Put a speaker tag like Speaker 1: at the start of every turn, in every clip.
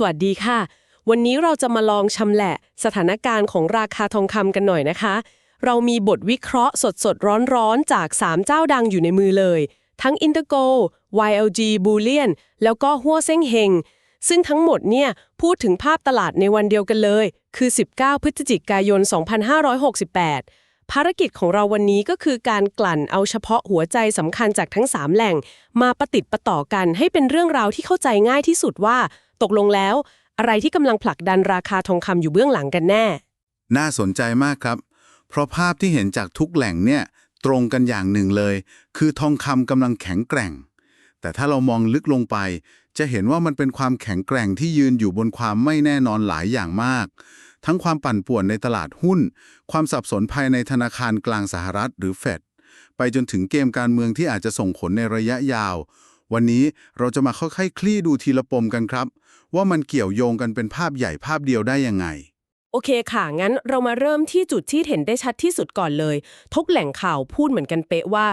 Speaker 1: สวัสดีค่ะ วันนี้เราจะมาลองชำแหละสถานการณ์ของราคาทองคำกันหน่อยนะคะ เรามีบทวิเคราะห์สดๆร้อนๆ จาก 3 เจ้าดังอยู่ในมือเลย ทั้ง Intergo YLG Bullion แล้วก็หัวเซ้งเฮงซึ่งทั้งหมดเนี่ยพูดถึงภาพตลาดในวันเดียวกันเลย คือ 19 พฤศจิกายน 2568 ภารกิจของเราวันนี้ก็คือการกลั่นเอาเฉพาะหัวใจสำคัญจากทั้ง 3 แหล่ง มาประติดประต่อกันให้เป็นเรื่องราวที่เข้าใจง่ายที่สุดว่า ตกลงแล้ว อะไรที่กำลังผลักดันราคาทองคำอยู่เบื้องหลังกันแน่
Speaker 2: น่าสนใจมากครับ เพราะภาพที่เห็นจากทุกแหล่งเนี่ยตรงกันอย่างหนึ่งเลย คือทองคำกำลังแข็งแกร่ง แต่ถ้าเรามองลึกลงไป จะเห็นว่ามันเป็นความแข็งแกร่งที่ยืนอยู่บนความไม่แน่นอนหลายอย่างมาก ทั้งความปั่นป่วนในตลาดหุ้น ความสับสนภายในธนาคารกลางสหรัฐหรือเฟดไปจนถึงเกมการเมืองที่อาจจะส่งผลในระยะยาว วันนี้เราจะมาค่อยๆคลี่ดูทีละปมกันครับ ว่ามันเกี่ยวโยงกันเป็นภาพใหญ่ภาพเดียวได้ยังไง
Speaker 1: โอเคค่ะ งั้นเรามาเริ่มที่จุดที่เห็นได้ชัดที่สุดก่อนเลย ทุกแหล่งข่าวพูดเหมือนกันเป๊ะว่า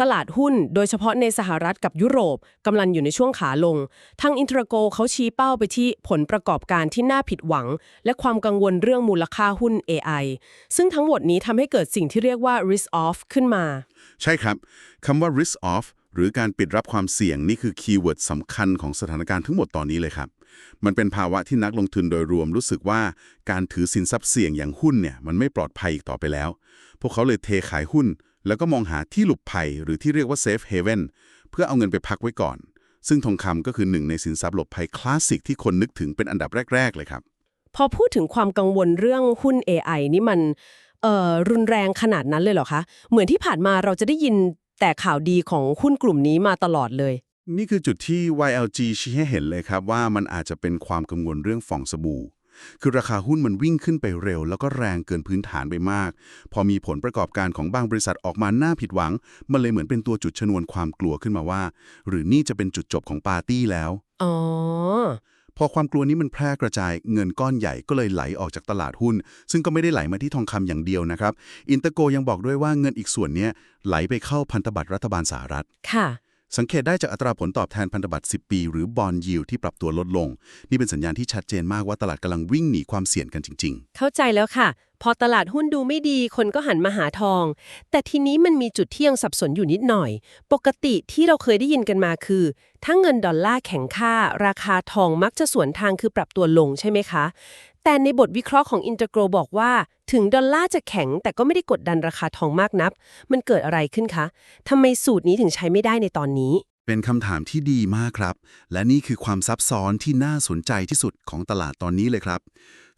Speaker 1: ตลาดหุ้นโดยเฉพาะในสหรัฐกับยุโรปกำลังอยู่ในช่วงขาลง ทางอินทรโกเขาชี้เป้าไปที่ผลประกอบการที่น่าผิดหวัง และความกังวลเรื่องมูลค่าหุ้น AI ซึ่งทั้งหมดนี้ทำให้เกิดสิ่งที่เรียกว่า risk off ขึ้นมา
Speaker 3: ใช่ครับคำว่า risk off หรือการปิดรับความเสี่ยงนี่คือคีย์เวิร์ดสำคัญของสถานการณ์ทั้งหมดตอนนี้เลยครับ มันเป็นภาวะที่นักลงทุนโดยรวมรู้สึกว่าการถือสินทรัพย์เสี่ยงอย่างหุ้นเนี่ยมันไม่ปลอดภัยอีกต่อไปแล้ว พวกเขาเลยเทขายหุ้น แล้วก็มองหาที่หลบภัยหรือที่เรียกว่า safe haven เพื่อเอาเงินไปพักไว้ก่อน ซึ่งทองคำก็คือหนึ่งในสินทรัพย์หลบภัยคลาสสิกที่คนนึกถึงเป็นอันดับแรก ๆ เลยครับ
Speaker 1: พอพูดถึงความกังวลเรื่องหุ้น AI นี่มันเอ่อรุนแรงขนาดนั้นเลยเหรอคะ เหมือนที่ผ่านมาเราจะได้ยินแต่ข่าวดีของหุ้นกลุ่มนี้มาตลอดเลย
Speaker 3: นี่คือจุดที่ YLG ชี้ให้เห็นเลยครับว่ามันอาจจะเป็นความกังวลเรื่องฟองสบู่ คือราคาหุ้นมันวิ่งขึ้นไปเร็ว แล้วก็แรงเกินพื้นฐานไปมาก พอมีผลประกอบการของบางบริษัทออกมาน่าผิดหวัง มันเลยเหมือนเป็นตัวจุดชนวนความกลัวขึ้นมาว่า หรือนี่จะเป็นจุดจบของปาร์ตี้แล้ว
Speaker 1: อ๋อ
Speaker 3: พอความกลัวนี้มันแพร่กระจายเงินก้อนใหญ่ก็เลยไหลออกจากตลาดหุ้น ซึ่งก็ไม่ได้ไหลมาที่ทองคำอย่างเดียวนะครับ อินเตอร์โกยังบอกด้วยว่าเงินอีกส่วนเนี้ยไหลไปเข้าพันธบัตรรัฐบาลสหรัฐ
Speaker 1: ค่ะ
Speaker 3: สังเกตได้จากอัตราผลตอบแทนพันธบัตร 10 ปี หรือบอลยิวที่ปรับตัวลดลง นี่เป็นสัญญาณที่ชัดเจนมากว่าตลาดกำลังวิ่งหนีความเสี่ยงกันจริง ๆ
Speaker 1: เข้าใจแล้วค่ะ พอตลาดหุ้นดูไม่ดีคนก็หันมาหาทอง แต่ทีนี้มันมีจุดที่ยังสับสนอยู่นิดหน่อย ปกติที่เราเคยได้ยินกันมาคือ ถ้าเงินดอลลาร์แข็งค่า ราคาทองมักจะสวนทางคือปรับตัวลงใช่ไหมคะ แต่ในบทวิเคราะห์ของอินเตอร์โกรบอกว่า ถึงดอลลาร์จะแข็งแต่ก็ไม่ได้กดดันราคาทองมากนับมันเกิดอะไรขึ้นคะทำไมสูตรนี้ถึงใช้ไม่ได้ในตอนนี้
Speaker 3: เป็นคำถามที่ดีมากครับ และนี่คือความซับซ้อนที่น่าสนใจที่สุดของตลาดตอนนี้เลยครับ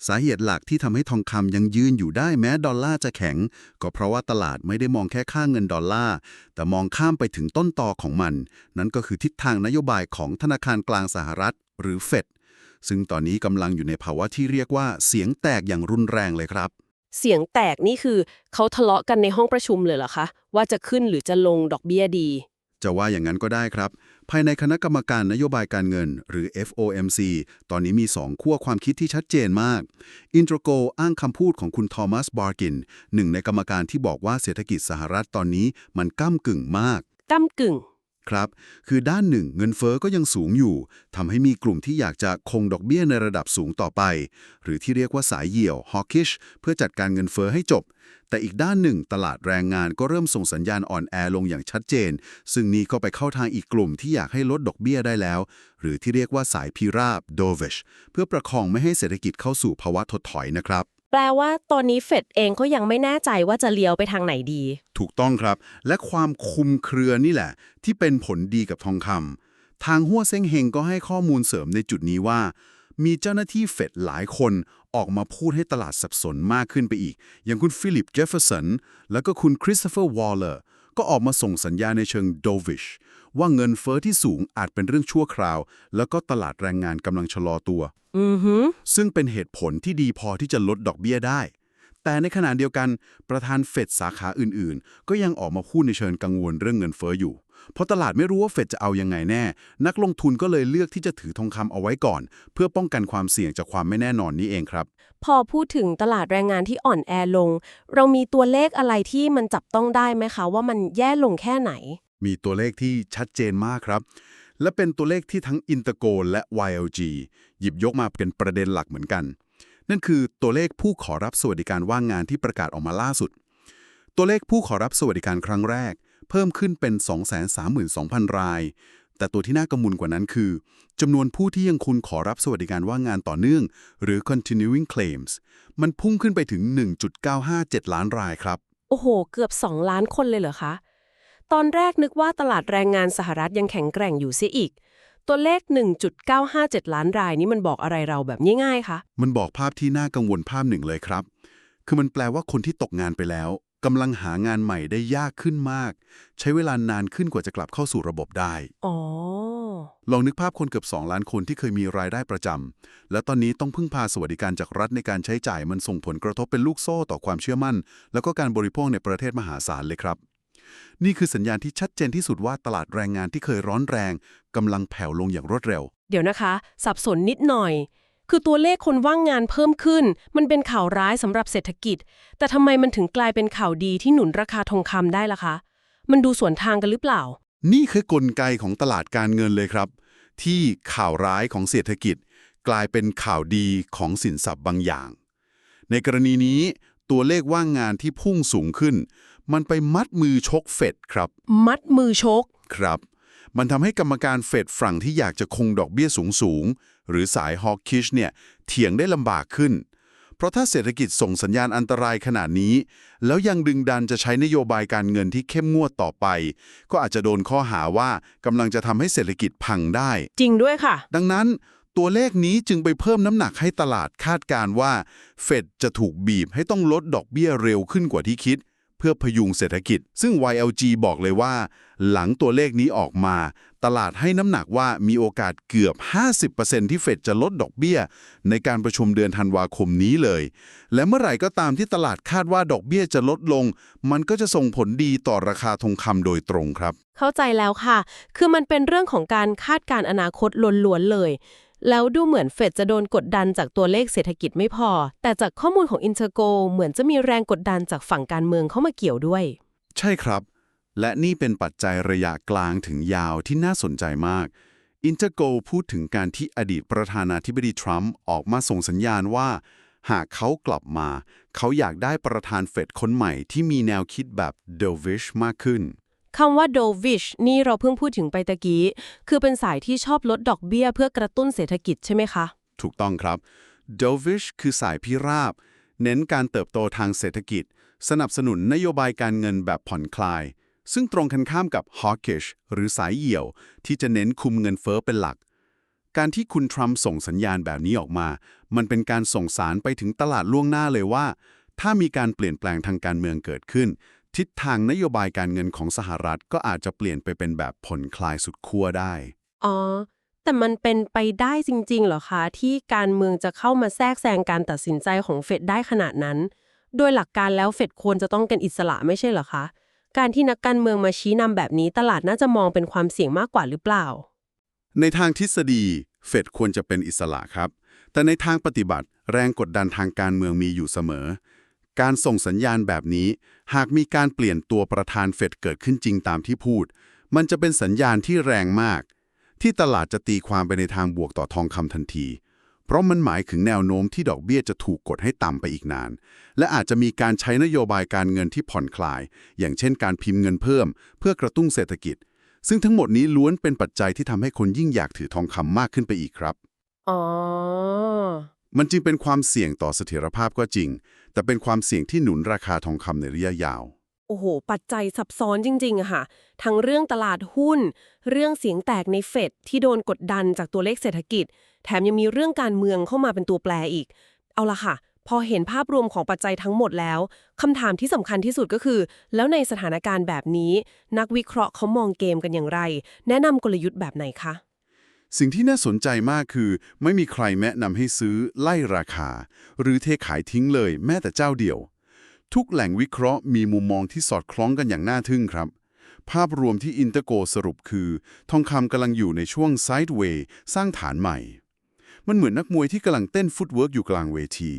Speaker 3: สาเหตุหลักที่ทำให้ทองคำยังยืนอยู่ได้แม้ดอลลาร์จะแข็ง ก็เพราะว่าตลาดไม่ได้มองแค่ค่าเงินดอลลาร์แต่มองข้ามไปถึงต้นตอของมัน นั่นก็คือทิศทางนโยบายของธนาคารกลางสหรัฐ หรือเฟด ซึ่งตอนนี้กำลังอยู่ในภาวะที่เรียกว่าเสียงแตกอย่างรุนแรงเลยครับ
Speaker 1: เสียงแตกนี่คือเขาทะเลาะกันในห้องประชุมเลยเหรอคะ ว่าจะขึ้นหรือจะลงดอกเบี้ยดี
Speaker 3: จะว่าอย่างนั้นก็ได้ครับ ภายในคณะกรรมการนโยบายการเงิน หรือ FOMC ตอนนี้มี2ขั้วความคิดที่ชัดเจนมาก อินโทรโกอ้างคำพูดของคุณทอมัสบาร์กินหนึ่งในกรรมการที่บอกว่าเศรษฐกิจสหรัฐตอนนี้มันก้ากึ่งมาก
Speaker 1: ก้ำกึ่ง
Speaker 3: ครับ คือด้านหนึ่งเงินเฟอ้อก็ยังสูงอยู่ทำให้มีกลุ่มที่อยากจะคงดอกเบี้ยในระดับสูงต่อไป หรือที่เรียกว่าสายเหี่ยว hawkish เพื่อจัดการเงินเฟอ้อให้จบ แต่อีกด้านหนึ่ง ตลาดแรงงานก็เริ่มส่งสัญญาณอ่อนแอลงอย่างชัดเจน ซึ่งนี่ก็ไปเข้าทางอีกกลุ่มที่อยากให้ลดดอกเบี้ยได้แล้ว หรือที่เรียกว่าสายพิราบ dovish เพื่อประคองไม่ให้เศรษฐกิจเข้าสู่ภาวะถดถอยนะครับ
Speaker 1: แปลว่าตอนนี้เฟดเองก็ยังไม่แน่ใจว่าจะเลี้ยวไปทางไหนดี
Speaker 3: ถูกต้องครับ และความคุมเครือนี่แหละ ที่เป็นผลดีกับทองคำทางหัวเซ้งเฮงก็ให้ข้อมูลเสริมในจุดนี้ว่า มีเจ้าหน้าที่เฟดหลายคนออกมาพูดให้ตลาดสับสนมากขึ้นไปอีก อย่างคุณฟิลิป เจฟเฟอร์สัน แล้วก็คุณคริสโตเฟอร์ วอลเลอร์ ก็ออกมาส่งสัญญาณในเชิง dovish ว่าเงินเฟอ้อที่สูงอาจเป็นเรื่องชั่วคราว แล้วก็ตลาดแรงงานกำลังชะลอตัว
Speaker 1: อือหือ
Speaker 3: ซึ่งเป็นเหตุผลที่ดีพอที่จะลดดอกเบี้ยได้ แต่ในขณะเดียวกันประธานเฟดสาขาอื่นๆ ก็ยังออกมาพูดในเชิงกังวลเรื่องเงินเฟ้ออยู่ เพราะตลาดไม่รู้ว่าเฟดจะเอายังไงแน่ นักลงทุนก็เลยเลือกที่จะถือทองคำเอาไว้ก่อน เพื่อป้องกันความเสี่ยงจากความไม่แน่นอนนี้เองครับ
Speaker 1: พอพูดถึงตลาดแรงงานที่อ่อนแอลง เรามีตัวเลขอะไรที่มันจับต้องได้ไหมคะ ว่ามันแย่ลงแค่ไหน
Speaker 3: มีตัวเลขที่ชัดเจนมากครับและเป็นตัวเลขที่ทั้ง Intergo และ YLG หยิบยกมาเป็นประเด็นหลักเหมือนกัน นั่นคือตัวเลขผู้ขอรับสวัสดิการว่างงานที่ประกาศออกมาล่าสุด ตัวเลขผู้ขอรับสวัสดิการครั้งแรก เพิ่มขึ้นเป็น 232,000 ราย แต่ตัวที่น่ากังวลกว่านั้นคือจำนวนผู้ที่ยังคงขอรับสวัสดิการว่างงานต่อเนื่อง หรือ continuing claims มันพุ่งขึ้นไปถึง 1.957 ล้านรายครับ
Speaker 1: โอ้โห เกือบ 2 ล้านคนเลยเหรอคะ ตอนแรกนึกว่าตลาดแรงงานสหรัฐยังแข็งแกร่งอยู่เสียอีก ตัวเลข 1.957 ล้านรายนี้มันบอกอะไรเราแบบง่ายๆคะ
Speaker 3: มันบอกภาพที่น่ากังวลภาพหนึ่งเลยครับ คือมันแปลว่าคนที่ตกงานไปแล้วกำลังหางานใหม่ได้ยากขึ้นมาก ใช้เวลานานขึ้นกว่าจะกลับเข้าสู่ระบบได้
Speaker 1: อ๋อ
Speaker 3: ลองนึกภาพคนเกือบ 2 ล้านคนที่เคยมีรายได้ประจำ และตอนนี้ต้องพึ่งพาสวัสดิการจากรัฐในการใช้จ่ายมันส่งผลกระทบเป็นลูกโซ่ต่อความเชื่อมั่น แล้วก็การบริโภคในประเทศมหาศาลเลยครับ นี่คือสัญญาณที่ชัดเจนที่สุดว่าตลาดแรงงานที่เคยร้อนแรงกำลังแผ่วลงอย่างรวดเร็ว
Speaker 1: เดี๋ยวนะคะ สับสนนิดหน่อย คือตัวเลขคนว่างงานเพิ่มขึ้น มันเป็นข่าวร้ายสำหรับเศรษฐกิจ แต่ทำไมมันถึงกลายเป็นข่าวดีที่หนุนราคาทองคำได้ล่ะคะ มันดูสวนทางกันหรือเปล่า
Speaker 3: นี่คือกลไกของตลาดการเงินเลยครับ ที่ข่าวร้ายของเศรษฐกิจ กลายเป็นข่าวดีของสินทรัพย์บางอย่าง ในกรณีนี้ตัวเลขว่างงานที่พุ่งสูงขึ้น มันไปมัดมือชกเฟดครับ
Speaker 1: มัดมือชก
Speaker 3: ครับ มันทำให้กรรมการเฟดฝั่งที่อยากจะคงดอกเบี้ยสูงสูงๆ หรือสายฮอกคิชเนี่ยเถียงได้ลำบากขึ้น เพราะถ้าเศรษฐกิจส่งสัญญาณอันตรายขนาดนี้ แล้วยังดึงดันจะใช้นโยบายการเงินที่เข้มงวดต่อไป ก็อาจจะโดนข้อหาว่ากำลังจะทำให้เศรษฐกิจพังได้
Speaker 1: จริงด้วยค่ะ
Speaker 3: ดังนั้นตัวเลขนี้จึงไปเพิ่มน้ำหนักให้ตลาดคาดการณ์ว่า เฟดจะถูกบีบให้ต้องลดดอกเบี้ยเร็วขึ้นกว่าที่คิดเพื่อพยุงเศรษฐกิจ ซึ่ง YLG บอกเลยว่า หลังตัวเลขนี้ออกมา ตลาดให้น้ำหนักว่ามีโอกาสเกือบ 50%ที่เฟดจะลดดอกเบี้ย ในการประชุมเดือนธันวาคมนี้เลย และเมื่อไหร่ก็ตามที่ตลาดคาดว่าดอกเบี้ยจะลดลง มันก็จะส่งผลดีต่อราคาทองคำโดยตรงครับ
Speaker 1: เข้าใจแล้วค่ะ คือมันเป็นเรื่องของการคาดการณ์อนาคตล้วนๆเลย แล้วดูเหมือนเฟดจะโดนกดดันจากตัวเลขเศรษฐกิจไม่พอ แต่จากข้อมูลของ Intergo เหมือนจะมีแรงกดดันจากฝั่งการเมืองเข้ามาเกี่ยวด้วย
Speaker 3: ใช่ครับ และนี่เป็นปัจจัยระยะกลางถึงยาวที่น่าสนใจมากอินเตอร์โกพูดถึงการที่อดีตประธานาธิบดีทรัมป์ออกมาส่งสัญญาณว่า หากเขากลับมา เขาอยากได้ประธานเฟดคนใหม่ที่มีแนวคิดแบบเดวิชมากขึ้น
Speaker 1: คำว่า dovish นี่เราเพิ่งพูดถึงไปตะกี้ คือเป็นสายที่ชอบลดดอกเบี้ยเพื่อกระตุ้นเศรษฐกิจใช่ไหมคะ
Speaker 3: ถูกต้องครับ Dovish คือสายพิราบ เน้นการเติบโตทางเศรษฐกิจ สนับสนุนนโยบายการเงินแบบผ่อนคลาย ซึ่งตรงกันข้ามกับ Hawkish หรือสายเหี่ยว ที่จะเน้นคุมเงินเฟ้อเป็นหลัก การที่คุณทรัมป์ส่งสัญญาณแบบนี้ออกมา มันเป็นการส่งสารไปถึงตลาดล่วงหน้าเลยว่า ถ้ามีการเปลี่ยนแปลงทางการเมืองเกิดขึ้น ทิศทางนโยบายการเงินของสหรัฐก็อาจจะเปลี่ยนไปเป็นแบบผ่อนคลายสุดขั้วได้
Speaker 1: อ๋อ แต่มันเป็นไปได้จริงๆเหรอคะ ที่การเมืองจะเข้ามาแทรกแซงการตัดสินใจของเฟดได้ขนาดนั้น โดยหลักการแล้วเฟดควรจะต้องเป็นอิสระไม่ใช่เหรอคะ การที่นักการเมืองมาชี้นำแบบนี้ตลาดน่าจะมองเป็นความเสี่ยงมากกว่าหรือเปล่า
Speaker 3: ในทางทฤษฎีเฟดควรจะเป็นอิสระครับ แต่ในทางปฏิบัติ แรงกดดันทางการเมืองมีอยู่เสมอ การส่งสัญญาณแบบนี้ หากมีการเปลี่ยนตัวประธานเฟดเกิดขึ้นจริงตามที่พูด มันจะเป็นสัญญาณที่แรงมาก ที่ตลาดจะตีความไปในทางบวกต่อทองคำทันที เพราะมันหมายถึงแนวโน้มที่ดอกเบี้ยจะถูกกดให้ต่ำไปอีกนาน และอาจจะมีการใช้นโยบายการเงินที่ผ่อนคลาย อย่างเช่นการพิมพ์เงินเพิ่ม เพื่อกระตุ้นเศรษฐกิจ ซึ่งทั้งหมดนี้ล้วนเป็นปัจจัยที่ทำให้คนยิ่งอยากถือทองคำมากขึ้นไปอีกครับ
Speaker 1: อ๋อ
Speaker 3: มันจึงเป็นความเสี่ยงต่อเสถียรภาพก็จริง แต่เป็นความเสี่ยงที่หนุนราคาทองคำในระยะยาว
Speaker 1: โอ้โห ปัจจัยซับซ้อนจริงๆอะค่ะ ทั้งเรื่องตลาดหุ้น เรื่องเสียงแตกในเฟดที่โดนกดดันจากตัวเลขเศรษฐกิจ แถมยังมีเรื่องการเมืองเข้ามาเป็นตัวแปรอีก เอาละค่ะ พอเห็นภาพรวมของปัจจัยทั้งหมดแล้วคำถามที่สำคัญที่สุดก็คือ แล้วในสถานการณ์แบบนี้ นักวิเคราะห์เขามองเกมกันอย่างไร แนะนำกลยุทธ์แบบไหนคะ
Speaker 3: สิ่งที่น่าสนใจมากคือ ไม่มีใครแนะนำให้ซื้อไล่ราคา หรือเทขายทิ้งเลยแม้แต่เจ้าเดียว ทุกแหล่งวิเคราะห์มีมุมมองที่สอดคล้องกันอย่างน่าทึ่งครับ ภาพรวมที่อินเตอร์โกสรุปคือ ทองคำกำลังอยู่ในช่วงไซด์เวย์สร้างฐานใหม่ มันเหมือนนักมวยที่กำลังเต้นฟุตเวิร์กอยู่กลางเวที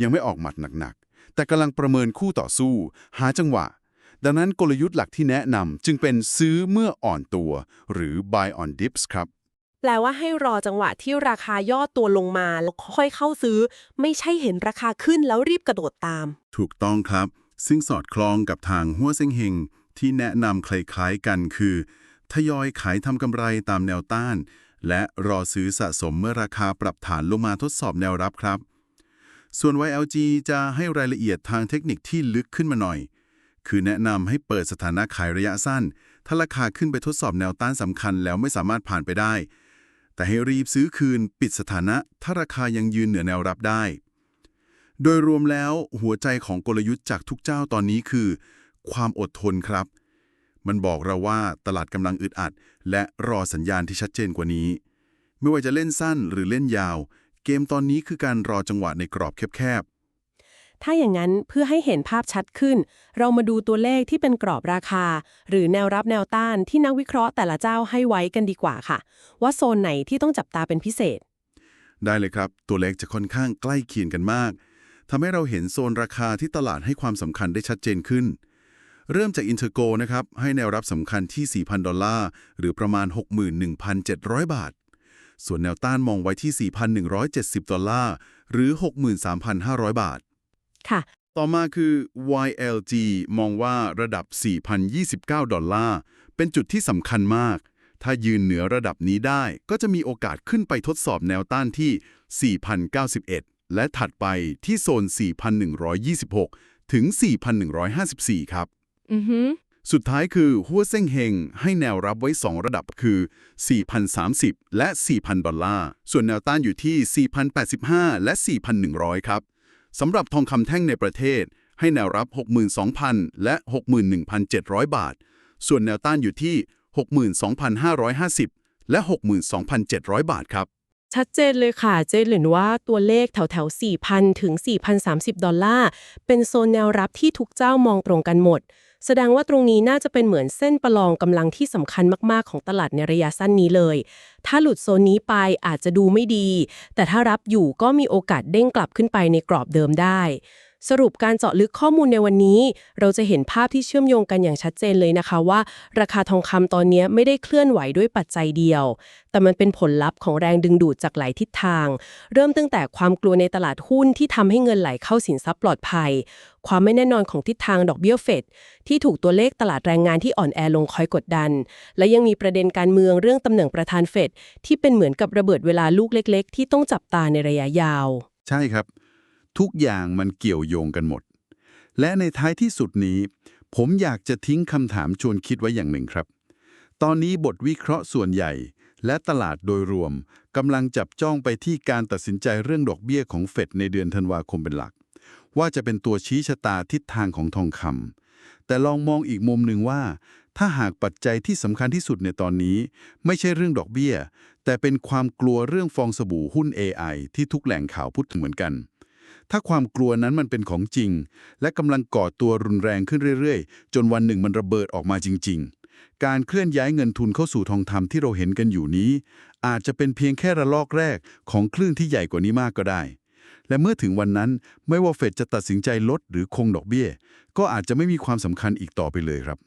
Speaker 3: ยังไม่ออกหมัดหนักๆ แต่กำลังประเมินคู่ต่อสู้ หาจังหวะ ดังนั้นกลยุทธ์หลักที่แนะนำจึงเป็นซื้อเมื่ออ่อนตัว หรือ buy on dips ครับ
Speaker 1: แปลว่าให้รอจังหวะที่ราคาย่อตัวลงมาแล้วค่อยเข้าซื้อ ไม่ใช่เห็นราคาขึ้นแล้วรีบกระโดดตาม
Speaker 3: ถูกต้องครับ ซึ่งสอดคล้องกับทางหัวเซ็งเฮงที่แนะนำคล้ายๆกันคือ ทยอยขายทำกำไรตามแนวต้าน และรอซื้อสะสมเมื่อราคาปรับฐานลงมาทดสอบแนวรับครับ ส่วน YLG จะให้รายละเอียดทางเทคนิคที่ลึกขึ้นมาหน่อย คือแนะนำให้เปิดสถานะขายระยะสั้น ถ้าราคาขึ้นไปทดสอบแนวต้านสำคัญแล้วไม่สามารถผ่านไปได้ แต่ให้รีบซื้อคืนปิดสถานะถ้าราคายังยืนเหนือแนวรับได้ โดยรวมแล้วหัวใจของกลยุทธ์จากทุกเจ้าตอนนี้คือ ความอดทนครับ มันบอกเราว่าตลาดกำลังอึดอัด และรอสัญญาณที่ชัดเจนกว่านี้ ไม่ว่าจะเล่นสั้นหรือเล่นยาว เกมตอนนี้คือการรอจังหวะในกรอบแคบ
Speaker 1: ถ้าอย่างนั้นเพื่อให้เห็นภาพชัดขึ้น เรามาดูตัวเลขที่เป็นกรอบราคา หรือแนวรับแนวต้านที่นักวิเคราะห์แต่ละเจ้าให้ไว้กันดีกว่าค่ะ ว่าโซนไหนที่ต้องจับตาเป็นพิเศษ
Speaker 3: ได้เลยครับ ตัวเลขจะค่อนข้างใกล้เคียงกันมากทำให้เราเห็นโซนราคาที่ตลาดให้ความสำคัญได้ชัดเจนขึ้น เริ่มจากอินเทอร์โกนะครับให้แนวรับสำคัญที่ 4,000 ดอลลาร์หรือประมาณ 61,700 บาท ส่วนแนวต้านมองไว้ที่ 4,170 ดอลลาร์หรือ 63,500 บาท
Speaker 1: ค่ะ
Speaker 3: ต่อมาคือ YLG มองว่าระดับ 4,029 ดอลลาร์ เป็นจุดที่สำคัญมาก ถ้ายืนเหนือระดับนี้ได้ ก็จะมีโอกาสขึ้นไปทดสอบแนวต้านที่ 4,091 และถัดไปที่โซน 4,126 ถึง 4,154 ครับ
Speaker 1: อือฮึ
Speaker 3: สุดท้ายคือหัวเซ่งเฮงให้แนวรับไว้ 2 ระดับคือ 4,030 และ 4,000 ดอลลาร์ ส่วนแนวต้านอยู่ที่ 4,085 และ 4,100 ครับ สำหรับทองคำแท่งในประเทศ ให้แนวรับ 62,000 และ 61,700 บาท ส่วนแนวต้านอยู่ที่ 62,550 และ 62,700 บาทครับ
Speaker 1: ชัดเจนเลยค่ะ เจนเห็นว่าตัวเลขแถวแถว4,000 ถึง 4,030 ดอลลาร์ เป็นโซนแนวรับที่ทุกเจ้ามองตรงกันหมด แสดงว่าตรงนี้น่าจะเป็นเหมือนเส้นประลองกำลังที่สำคัญมากๆของตลาดในระยะสั้นนี้เลย ถ้าหลุดโซนนี้ไปอาจจะดูไม่ดี แต่ถ้ารับอยู่ก็มีโอกาสเด้งกลับขึ้นไปในกรอบเดิมได้ สรุปการเจาะลึกข้อมูลในวันนี้ เราจะเห็นภาพที่เชื่อมโยงกันอย่างชัดเจนเลยนะคะว่า ราคาทองคำตอนนี้ไม่ได้เคลื่อนไหวด้วยปัจจัยเดียว แต่มันเป็นผลลัพธ์ของแรงดึงดูดจากหลายทิศทาง เริ่มตั้งแต่ความกลัวในตลาดหุ้นที่ทำให้เงินไหลเข้าสินทรัพย์ปลอดภัย ความไม่แน่นอนของทิศทางดอกเบี้ยเฟดที่ถูกตัวเลขตลาดแรงงานที่อ่อนแอลงคอยกดดัน และยังมีประเด็นการเมืองเรื่องตำแหน่งประธานเฟดที่เป็นเหมือนกับระเบิดเวลาลูกเล็ก ๆ ที่ต้องจับตาในระยะยาว
Speaker 3: ใช่ครับ ทุกอย่างมันเกี่ยวโยงกันหมด และในท้ายที่สุดนี้ ผมอยากจะทิ้งคำถามชวนคิดไว้อย่างหนึ่งครับ ตอนนี้บทวิเคราะห์ส่วนใหญ่ และตลาดโดยรวมกำลังจับจ้องไปที่การตัดสินใจเรื่องดอกเบี้ยของเฟดในเดือนธันวาคมเป็นหลัก ว่าจะเป็นตัวชี้ชะตาทิศทางของทองคำแต่ลองมองอีกมุมหนึ่งว่า ถ้าหากปัจจัยที่สำคัญที่สุดในตอนนี้ ไม่ใช่เรื่องดอกเบี้ย แต่เป็นความกลัวเรื่องฟองสบู่หุ้น AI ที่ทุกแหล่งข่าวพูดถึงเหมือนกัน ถ้าความกลัวนั้นมันเป็นของจริง และกำลังก่อตัวรุนแรงขึ้นเรื่อยๆ จนวันหนึ่งมันระเบิดออกมาจริง ๆ การเคลื่อนย้ายเงินทุนเข้าสู่ทองคำที่เราเห็นกันอยู่นี้ อาจจะเป็นเพียงแค่ระลอกแรกของคลื่นที่ใหญ่กว่านี้มากก็ได้ และเมื่อถึงวันนั้นไม่ว่าเฟดจะตัดสินใจลดหรือคงดอกเบี้ย ก็อาจจะไม่มีความสำคัญอีกต่อไปเลยครับ